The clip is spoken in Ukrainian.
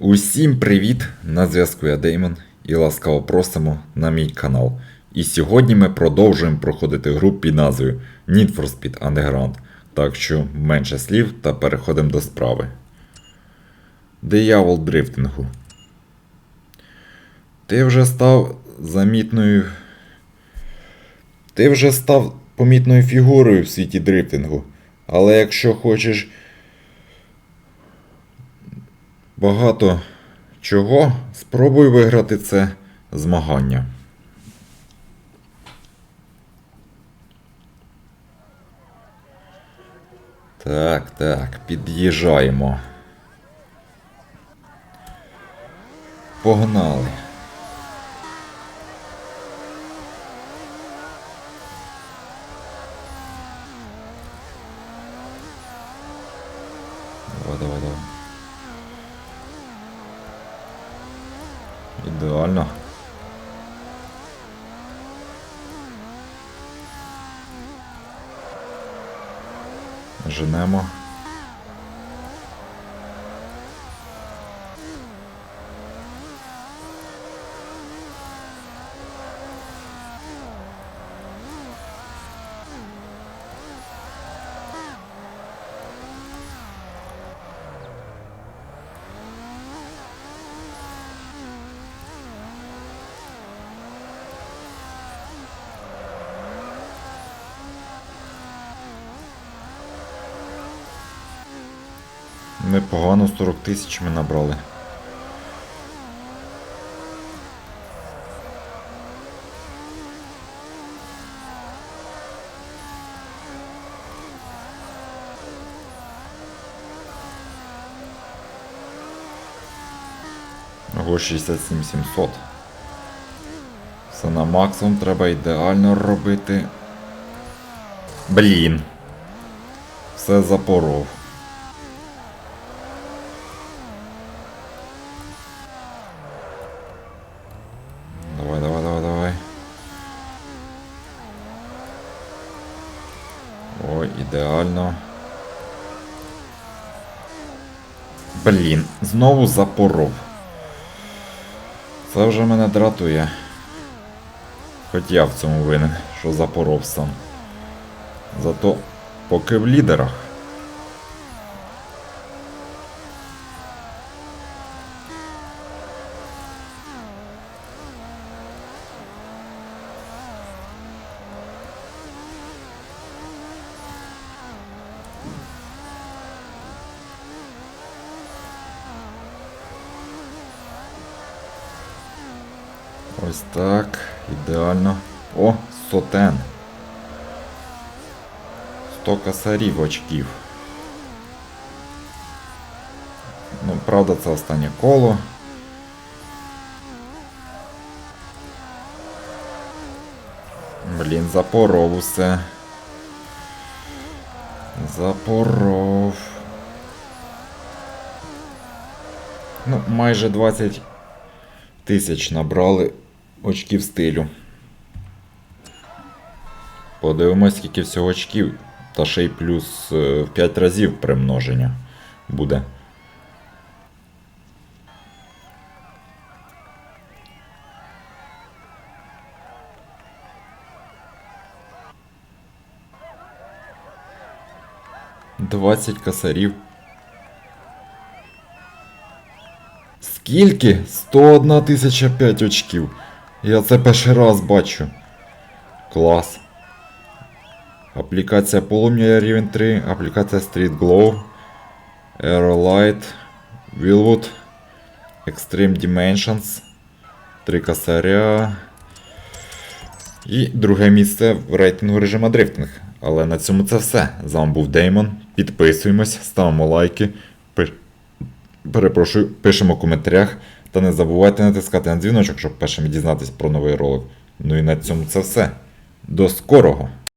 Усім привіт! На зв'язку я Деймон і ласкаво просимо на мій канал. І сьогодні ми продовжуємо проходити гру під назвою Need for Speed Underground. Так що менше слів та переходимо до справи. Диявол дрифтингу. Ти вже став замітною. Ти вже став помітною фігурою в світі дрифтингу. Але якщо хочеш багато чого, спробуй виграти це змагання. Так, так, під'їжджаємо. Погнали. Давай, давай, давай. Ідеально. Женемо. Непогано 40 тисяч ми набрали. Ого, 67 700. Все на максимум треба ідеально робити. Блін. Все запоров. Давай, давай, давай, давай. Ой, ідеально. Блін, знову запоров. Це вже мене дратує. Хоч я в цьому винен, що запоров сам. Зато поки в лідерах. Ось так, ідеально. О, сотен. 100 косарів очків. Ну, правда, це останнє коло. Блін, запоров усе. Запоров. Ну, майже 20 тисяч набрали очків стилю. Подивимось, скільки всього очків. Та ще й плюс е, в 5 разів примноження буде. Двадцять косарів. Скільки? 101 тисяча 5 очків. Я це перший раз бачу. Клас. Аплікація полум'я рівень 3, аплікація Street Glow, Aerolight, Wildwood, Extreme Dimensions, 3 косаря. І друге місце в рейтингу режима дрифтинг. Але на цьому це все. З вами був Деймон. Підписуємось, ставимо лайки. Перепрошую, пишемо в коментарях. Та не забувайте натискати на дзвіночок, щоб першими дізнатися про новий ролик. Ну і на цьому це все. До скорого!